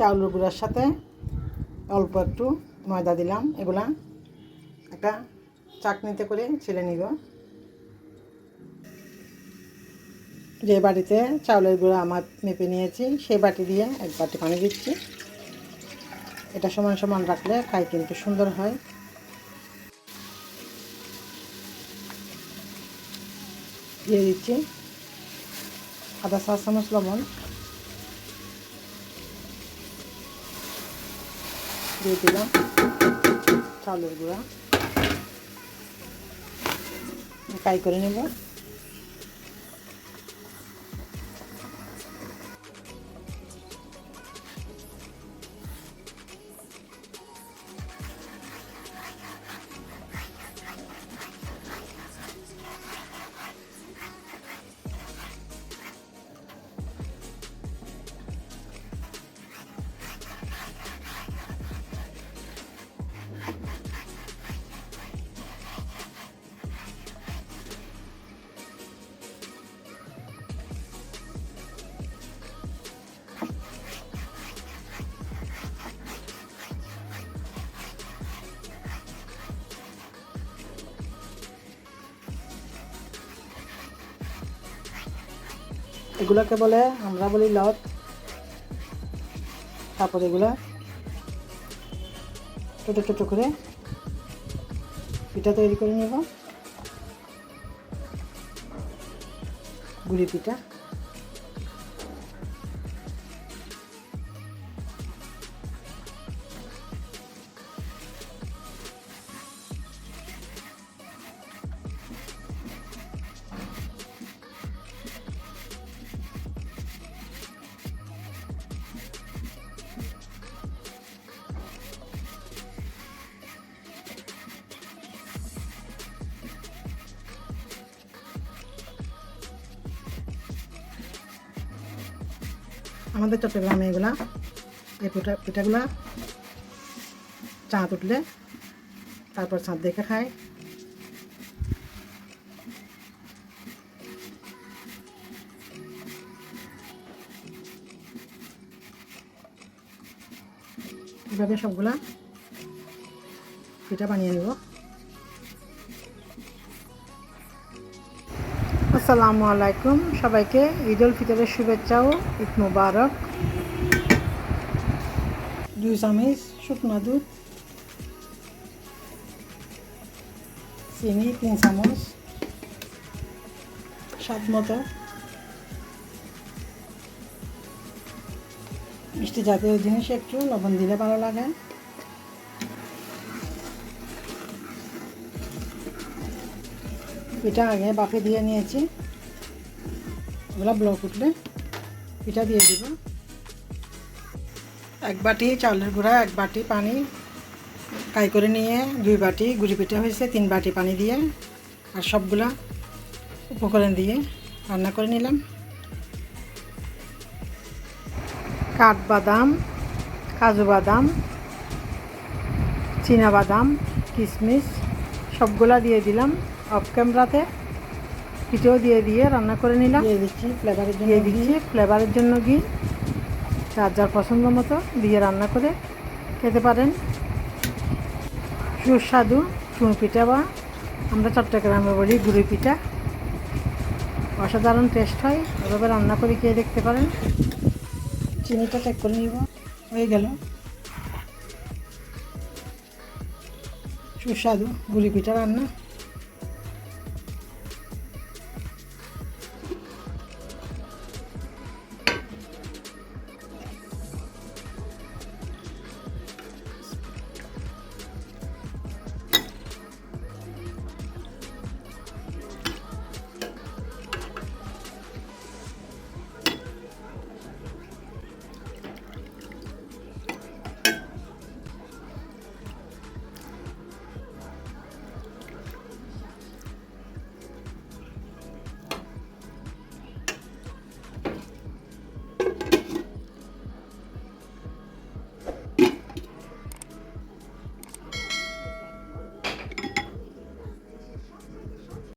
চাউলের গুঁড়ার সাথে অল্প একটু ময়দা দিলাম। এগুলা একটা চাকনিতে করে ছেলে নিব। যে বাটিতে চাউলের গুঁড়া আমার মেপে নিয়েছি, সেই বাটি দিয়ে এক বাটি পানি দিচ্ছি। এটা সমান সমান রাখলে খাই কিন্তু সুন্দর হয়। দিয়ে দিচ্ছি আদা চা চামচ লবণ। দিয়ে দিলাম চাউলের গুঁড়া ফ্রাই করে নেব এগুলোকে বলে, আমরা বলি লত তারপর এগুলা ছোটো ছোটো করে পিঠা তৈরি করে নেব। গুড়ি পিঠা। আমাদের চট্টগ্রামে এগুলা, এই পিঠা পিঠাগুলা চাঁদ উঠলে তারপর চাঁদ দেখে খায়। এভাবে সবগুলা পিঠা বানিয়ে নেব। আসসালামু আলাইকুম। সবাইকে ঈদ উল ফিতরের শুভেচ্ছা ও ঈদ মুবারক। দুই চামচ, শুকনো দুধ, চিনি, তিন চামচ, স্বাদ মতো। মিষ্টি জাতীয় জিনিস একটু, লবণ দিলে ভালো লাগে। পিঠা আগে বাফে দিয়ে নিয়েছি। ওগুলো ব্লক উঠলে পিঠা দিয়ে দিব। এক বাটি চাউলের গুঁড়া, এক বাটি পানি কাই করে নিয়ে দুই বাটি গুড়ি পিঠা হয়েছে, তিন বাটি পানি দিয়ে আর সবগুলা উপকরণ দিয়ে রান্না করে নিলাম। কাঠবাদাম, কাজু বাদাম, চীনা বাদাম কিশমিশ সবগুলা দিয়ে দিলাম। অফ ক্যামেরাতে পিঠেও দিয়ে দিয়ে রান্না করে নিলাম। দিয়ে দিচ্ছি ফ্লেভারের জন্য দিয়ে দিচ্ছি ফ্লেভারের জন্য ঘি। যার যার পছন্দ মতো দিয়ে রান্না করে খেতে পারেন। সুস্বাদু চুন পিঠা বা আমরা চট্টগ্রামে বলি গুড়ি পিঠা। অসাধারণ টেস্ট হয়। এভাবে রান্না করে খেয়ে দেখতে পারেন। চিনিটা চেক করে নিব। হয়ে গেল। সুস্বাদু গুড়ি পিঠা রান্না।